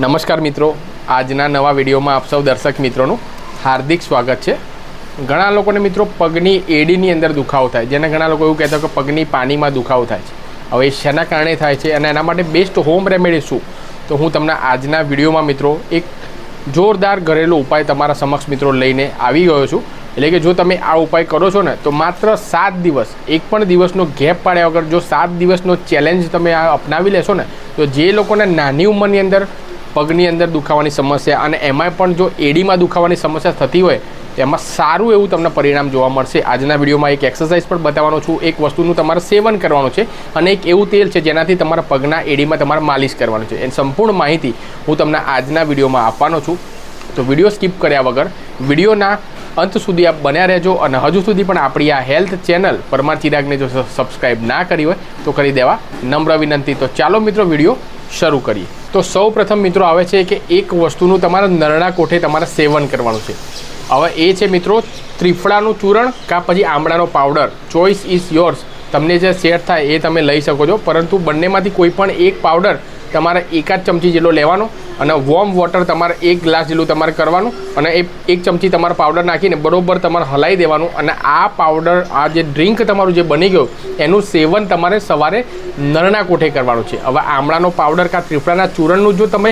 નમસ્કાર મિત્રો. આજના નવા વિડીયોમાં આપ સૌ દર્શક મિત્રોનું હાર્દિક સ્વાગત છે. ઘણા લોકોને મિત્રો પગની એડીની અંદર દુખાવો થાય. જેને ઘણા લોકો એવું કહેતા કે પગની પાણીમાં દુખાવો થાય છે. હવે શેના કારણે થાય છે અને એના માટે બેસ્ટ હોમ રેમેડી શું? તો હું તમને આજના વિડીયોમાં મિત્રો એક જોરદાર ઘરેલું ઉપાય તમારા સમક્ષ મિત્રો લઈને આવી ગયો છું. એટલે કે જો તમે આ ઉપાય કરો છો ને, તો માત્ર સાત દિવસ, એક પણ દિવસનો ગેપ પાડ્યા વગર, જો સાત દિવસનો ચેલેન્જ તમે આ અપનાવી લેશો ને, તો જે લોકોને નાની ઉંમરની અંદર પગની અંદર દુખાવાની સમસ્યા અને એમાંય પણ જો એડીમાં દુખાવાની સમસ્યા થતી હોય, એમાં સારું એવું તમને પરિણામ જોવા મળશે. આજના વિડીયોમાં એક એક્સરસાઇઝ પણ બતાવવાનો છું. એક વસ્તુનું તમારે સેવન કરવાનું છે અને એક એવું તેલ છે જેનાથી તમારા પગના એડીમાં તમારે માલિશ કરવાનું છે. એની સંપૂર્ણ માહિતી હું તમને આજના વિડીયોમાં આપવાનો છું. તો વીડિયો સ્કીપ કર્યા વગર વિડીયોના અંત સુધી આપ બન્યા રહેજો અને હજુ સુધી પણ આપણી આ હેલ્થ ચેનલ પરમાર ચિરાગને જો સબસ્ક્રાઈબ ના કરી હોય તો કરી દેવા નમ્ર વિનંતી. તો ચાલો મિત્રો વીડિયો શરૂ કરીએ. તો સૌ પ્રથમ મિત્રો આવે છે કે એક વસ્તુનું તમારે નરણા કોઠે તમારે સેવન કરવાનું છે. હવે એ છે મિત્રો ત્રિફળાનું ચૂરણ કાં પછી આમળાનો પાવડર. ચોઇસ ઇઝ યોર્સ તમને જે સેટ થાય એ તમે લઈ શકો છો. પરંતુ બંનેમાંથી કોઈ પણ એક પાવડર તમારે એકાદ ચમચી જેટલો લેવાનો. અને વોર્મ વોટર તમારે એક ગ્લાસ જેટલું તમારે કરવાનું અને એ એક ચમચી તમારે પાવડર નાખીને બરોબર તમારે હલાવી દેવાનું અને આ પાવડર આ જે ડ્રિંક તમારું જે બની ગયું, એનું સેવન તમારે સવારે નરણા કોઠે કરવાનું છે. હવે આમળાનો પાવડર કાં ત્રિફળાના ચૂરણનું જો તમે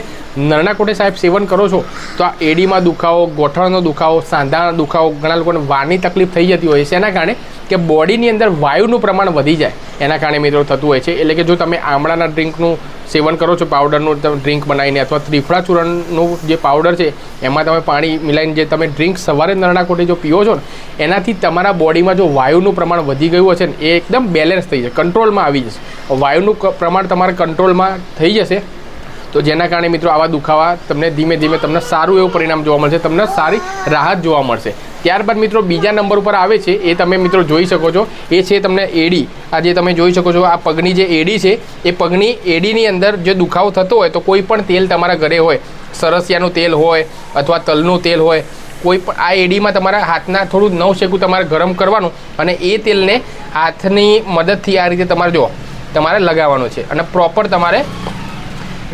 નરણા કોઠે સાહેબ સેવન કરો છો, તો આ એડીમાં દુખાવો, ગોઠણનો દુખાવો, સાંધાનો દુખાવો, ઘણા લોકોને વાની તકલીફ થઈ જતી હોય છે. એના કારણે કે બોડીની અંદર વાયુનું પ્રમાણ વધી જાય. એના કારણે મિત્રો થતું હોય છે. એટલે કે જો તમે આમળાના ડ્રિંકનું સેવન કરો છો પાવડરનું તમે ડ્રિંક બનાવીને અથવા ત્રિફળા ચૂરણનું જે પાવડર છે, એમાં તમે પાણી મિલાવીને જે તમે ડ્રિંક સવારે નરણાકોટે જો પીવો છો ને, એનાથી તમારા બોડીમાં જો વાયુનું પ્રમાણ વધી ગયું હશે ને, એ એકદમ બેલેન્સ થઈ જશે કંટ્રોલમાં આવી જશે. વાયુનું પ્રમાણ તમારા કંટ્રોલમાં થઈ જશે, તો જેના કારણે મિત્રો આવા દુખાવા તમને ધીમે ધીમે તમને સારું એવું પરિણામ જોવા મળશે, તમને સારી રાહત જોવા મળશે. ત્યારબાદ મિત્રો બીજા નંબર ઉપર આવે છે, એ તમે મિત્રો જોઈ શકો છો. એ છે તમને એડી આ જે તમે જોઈ શકો છો, આ પગની જે એડી છે, એ પગની એડીની અંદર જે દુખાવો થતો હોય, તો કોઈ પણ તેલ તમારા ઘરે હોય. સરસિયાનું તેલ હોય અથવા તલનું તેલ હોય, કોઈ પણ આ એડીમાં તમારા હાથના થોડું નવ શેકું તમારે ગરમ કરવાનું અને એ તેલને હાથની મદદથી આ રીતે તમારે જો તમારે લગાવવાનું છે અને પ્રોપર તમારે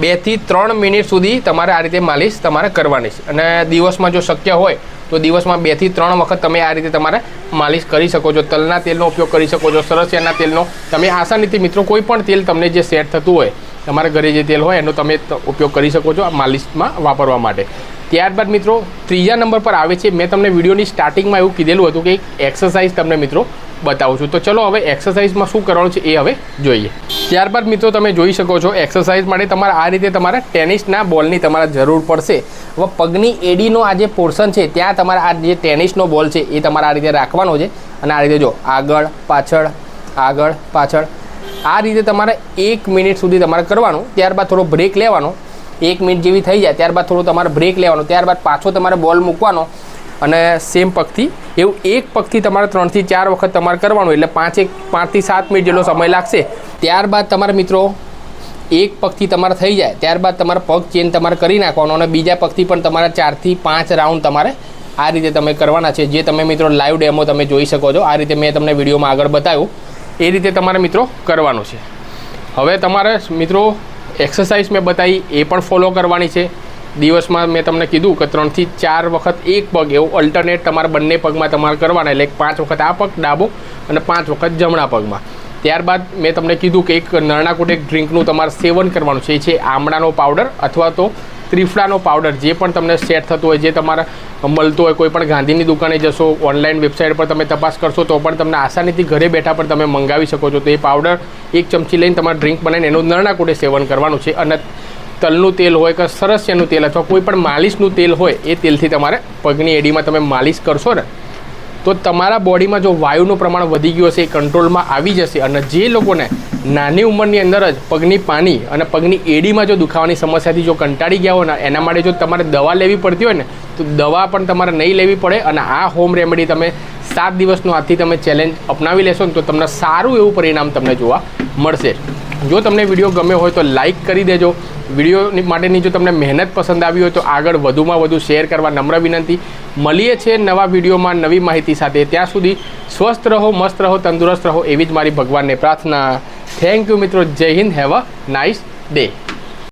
બેથી ત્રણ મિનિટ સુધી તમારે આ રીતે માલિશ તમારે કરવાની છે. અને દિવસમાં જો શક્ય હોય તો દિવસમાં બેથી ત્રણ વખત તમે આ રીતે તમારે માલિશ કરી શકો છો. તલના તેલનો ઉપયોગ કરી શકો છો સરસિયાના તેલનો. તમે આસાનીથી મિત્રો કોઈ પણ તેલ તમને જે સેટ થતું હોય, તમારા ઘરે જે તેલ હોય એનો તમે ઉપયોગ કરી શકો છો આ માલિશમાં વાપરવા માટે. ત્યારબાદ મિત્રો ત્રીજા નંબર પર આવે છે. મેં તમને વિડીયોની સ્ટાર્ટિંગમાં એવું કીધેલું હતું કે એક એક્સરસાઇઝ તમને મિત્રો બતાવું છું. તો ચલો હવે એક્સરસાઇઝમાં શું કરવાનું છે એ હવે જોઈએ. ત્યારબાદ મિત્રો તમે જોઈ શકો છો, એક્સરસાઇઝ માટે તમારે આ રીતે તમારે ટેનિસના બોલની તમારે જરૂર પડશે. હવે પગની એડીનો આ જે પોર્શન છે, ત્યાં તમારે આ જે ટેનિસનો બોલ છે, એ તમારે આ રીતે રાખવાનો છે. અને આ રીતે જો, આગળ, પાછળ આગળ, પાછળ, આ રીતે તમારે એક મિનિટ સુધી તમારે કરવાનું. ત્યારબાદ થોડો બ્રેક લેવાનો. એક મિનિટ જેવી થઈ જાય, ત્યારબાદ થોડો તમારે બ્રેક લેવાનો. ત્યારબાદ પાછો તમારે બોલ મૂકવાનો. અને સેમ પગથી, એવું એક પગથી તમારે ત્રણથી ચાર વખત તમારે કરવાનું એટલે પાંચ એક પાંચથી સાત મિનિટ જેટલો સમય લાગશે. ત્યારબાદ તમારે મિત્રો, એક પગથી તમારે થઈ જાય, ત્યારબાદ તમારે પગ ચેન્જ તમારે કરી નાખવાનો અને બીજા પગથી પણ તમારે ચારથી પાંચ રાઉન્ડ તમારે આ રીતે તમે કરવાના છે. જે તમે મિત્રો લાઈવ ડેમો તમે જોઈ શકો છો. આ રીતે મેં તમને વિડીયોમાં આગળ બતાવ્યું. એ રીતે તમારે મિત્રો કરવાનું છે. હવે તમારે મિત્રો એક્સરસાઇઝ મેં બતાવી, એ પણ ફોલો કરવાની છે. દિવસમાં મેં તમને કીધું કે ત્રણથી ચાર વખત એક પગ એવું અલ્ટરનેટ તમારા બંને પગમાં તમારે કરવાના. એટલે પાંચ વખત આ પગ ડાબો અને પાંચ વખત જમણા પગમાં. ત્યારબાદ મેં તમને કીધું કે એક નરણાકોટ એક ડ્રિંકનું તમારે સેવન કરવાનું છે. એ છે આમળાનો પાવડર અથવા તો ત્રિફળાનો પાવડર જે પણ તમને સેટ થતું હોય, જે તમારે મળતું હોય, કોઈ પણ ગાંધીની દુકાને જશો ઓનલાઈન વેબસાઇટ પર તમે તપાસ કરશો, તો પણ તમને આસાનીથી ઘરે બેઠા પણ તમે મંગાવી શકો છો. તો એ પાવડર એક ચમચી લઈને તમારે ડ્રિંક બનાવીને એનું નરણાકોટે સેવન કરવાનું છે. અને તલનું તેલ હોય કે સરસિયાનું તેલ અથવા કોઈ પણ માલિશનું તેલ હોય, એ તેલથી તમારે પગની એડીમાં તમે માલિશ કરશો ને, તો તમારા બોડીમાં જો વાયુનું પ્રમાણ વધી ગયું હશે, એ કંટ્રોલમાં આવી જશે અને જે લોકોને નાની ઉંમરની અંદર જ પગની પાની અને પગની એડીમાં જો દુખાવાની સમસ્યાથી જો કંટાળી ગયા હોય ને, એના માટે જો તમારે દવા લેવી પડતી હોય ને, તો દવા પણ તમારે નહીં લેવી પડે અને આ હોમ રેમેડી તમે સાત દિવસનું આથી તમે ચેલેન્જ અપનાવી લેશો ને, તો તમને સારું એવું પરિણામ તમને જોવા મળશે. જો તમને વીડિયો ગમ્યો હોય તો લાઈક કરી દેજો વિડીયોની માટેની જો તમને મહેનત પસંદ આવી હોય તો આગળ વધુમાં વધુ શેર કરવા નમ્ર વિનંતી. મળીએ છીએ નવા વિડીયોમાં નવી માહિતી સાથે. ત્યાં સુધી સ્વસ્થ રહો, મસ્ત રહો, તંદુરસ્ત રહો એવી જ મારી ભગવાનને પ્રાર્થના. થેન્ક યુ મિત્રો. જય Hind. Have a nice day